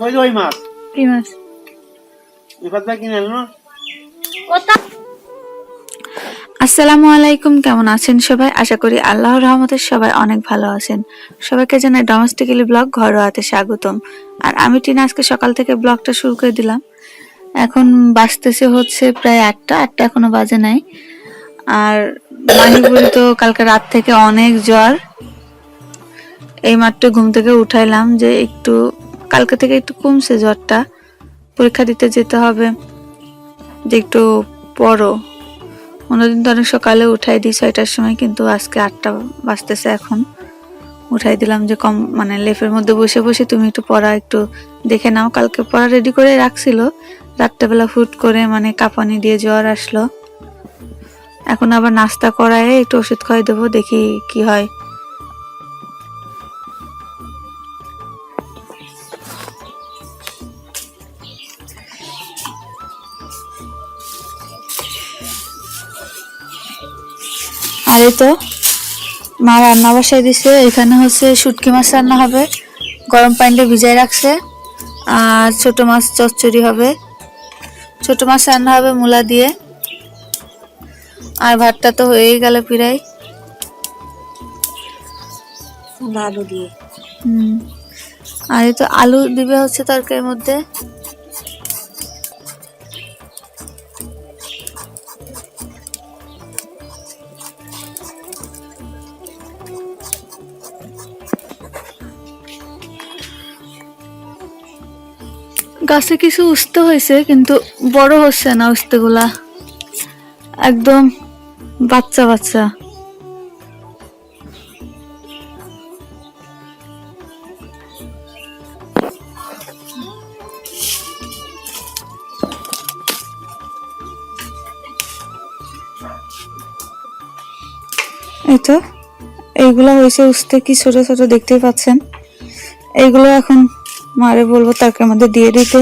যে ওই মাছ কি মাছ এবার দা কিনে আনলো আসসালামু আলাইকুম কেমন আছেন সবাই? আশা করি আল্লাহর রহমতে সবাই অনেক ভালো আছেন। সবাইকে জানাই ডোমেস্টিক্যালি ব্লগ ঘরোয়াতে স্বাগতম। আর আমি টিনা আজকে সকাল থেকে ব্লগটা শুরু করে দিলাম। এখন বাজতেছে হচ্ছে প্রায় আটটা আটটা এখনও বাজে নাই। আর মাহিপুরি তো কালকে রাত থেকে অনেক জ্বর। এই মাত্র ঘুম থেকে উঠাইলাম যে একটু কালকে থেকে একটু কমছে জ্বরটা। পরীক্ষা দিতে যেতে হবে। যে একটু পড়ো। অন্যদিন তো অনেক সকালে উঠাই দিই ছয়টার সময়, কিন্তু আজকে আটটা বাজতেছে এখন। উঠাই দিলাম যে কম মানে লেফের মধ্যে বসে বসে তুমি একটু পড়া, একটু দেখে নাও। কালকে পড়া রেডি করে রাখছিল। রাত্রেবেলা ফুট করে মানে কাঁপানি দিয়ে জ্বর আসলো। এখন আবার নাস্তা করায় একটু ওষুধ খাই দেবো, দেখি কি হয়। আর এই তো মা রান্না বসাই দিছে। এখানে হচ্ছে শুটকি মাছ রান্না হবে গরম পানিতে ভিজাই রাখছে আর ছোট মাছ চচ্চড়ি হবে। ছোট মাছ রান্না হবে মূলা দিয়ে। আর ভাতটা তো হয়েই গেল প্রায়। আলু দিয়ে। হুম। আর এই তো আলু দিবে হচ্ছে তরকারির মধ্যে। গাছে কিছু উস্তে হয়েছে, কিন্তু বড় হচ্ছে না উস্তেগুলা। একদম বাচ্চা বাচ্চা। এইগুলো হয়েছে উস্তে, কি ছোট ছোট দেখতেই পাচ্ছেন। এইগুলো এখন মারে বলব তাকে আমাদের দিয়ে দিতে।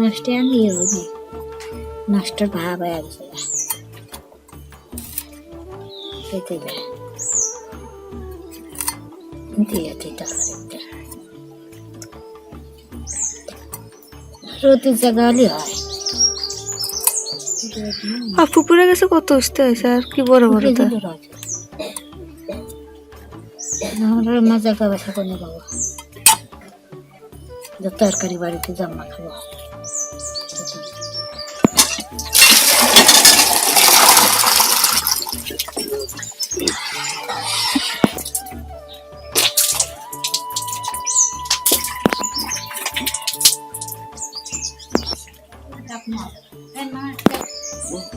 নষ্ট আমি হবে নষ্ট ভাব গেছে। যায় দিয়ে দিতে পারে রোদের জায়গা হলে হয়। আর পুকুরে গেছে কত উস্তে হয়েছে আর কি বড় বড় তা? আমরা মজা বাবা যে তরকারি বাড়িতে জামা খাব। Whoa.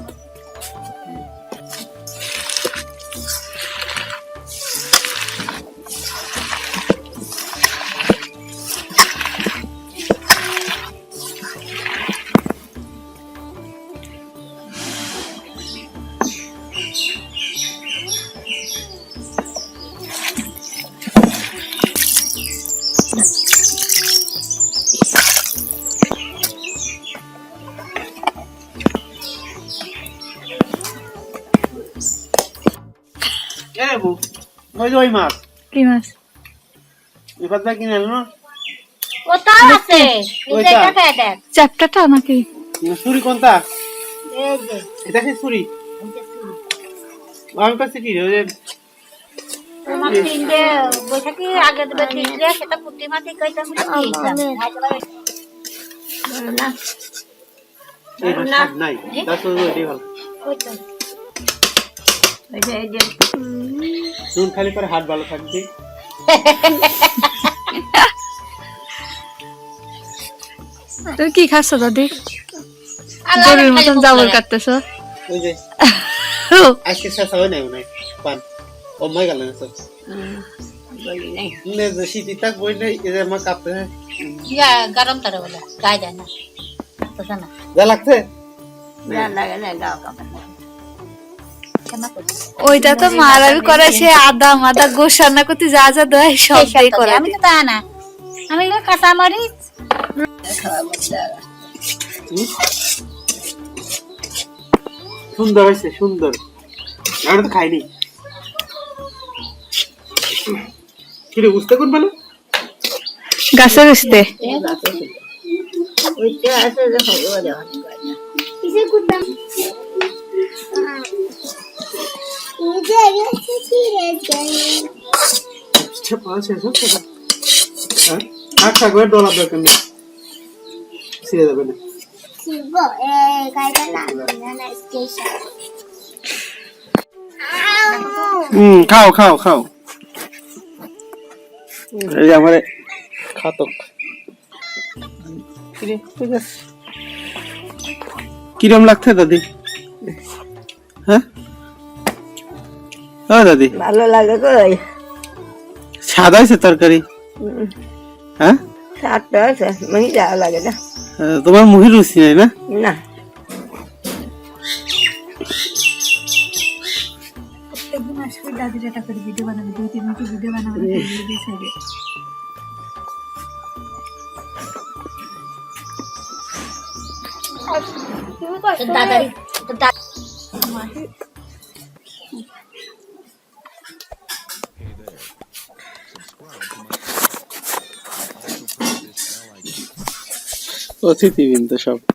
এ বউ ওই ওই মাছ? কি মাছ? এবার দা কিনে আনলো কোথাও আছে? ওইটা? খেয়ে দেখ। চ্যাপ্টাটা নাকি ছুরি কোনটা? এই যে এটা কি ছুরি আমি কাছে কি যে তোমার তিনটে বৈশাখী আগে দেবে তিনটে? সেটা পুঁটি মাটি কইতাম এই শাক নাই। তার তো ওইটাই ভালো। নুন খালি করে হাত ভালো থাকবে। তুমি কি খাচ্ছ দাদি? গরুর মতন জাবর কাটতেছ। যে আজকে শেষ হয় নাই মনে পান। ও মাই গেল না সব যে শীতি তাক বই নাই এই যে আমার কাঁপতে গরম তারা বলে গায়ে যায় না না। যা লাগছে? লাগে না গাও কাপড়? ওইটা তো মারাবি করে সে আদা মাদা গোস রান্না করতে যা যা দেয় সব সেই করে আমি তো তা না। আমি কাঁচা মরিচ? সুন্দর হয়েছে সুন্দর। আমরা তো খাইনি। কিরে বুঝতে কোন বলে গাছে গেছতে ওইটা আছে যে হলো আচ্ছা ডলার দরকার নেই ছিঁড়ে যাবে না হুম খাও খাও খাও। এই যে আমার খাতক। কিরম লাগছে দাদি? ও দাদি। ভালো লাগে কই? সাদা হয়েছে তরকারি? হ্যাঁ? সাতটা আছে মানে যাওয়া লাগে না। তোমার মুহির রুচি নাই না? না। একদিন কিন্তু সব।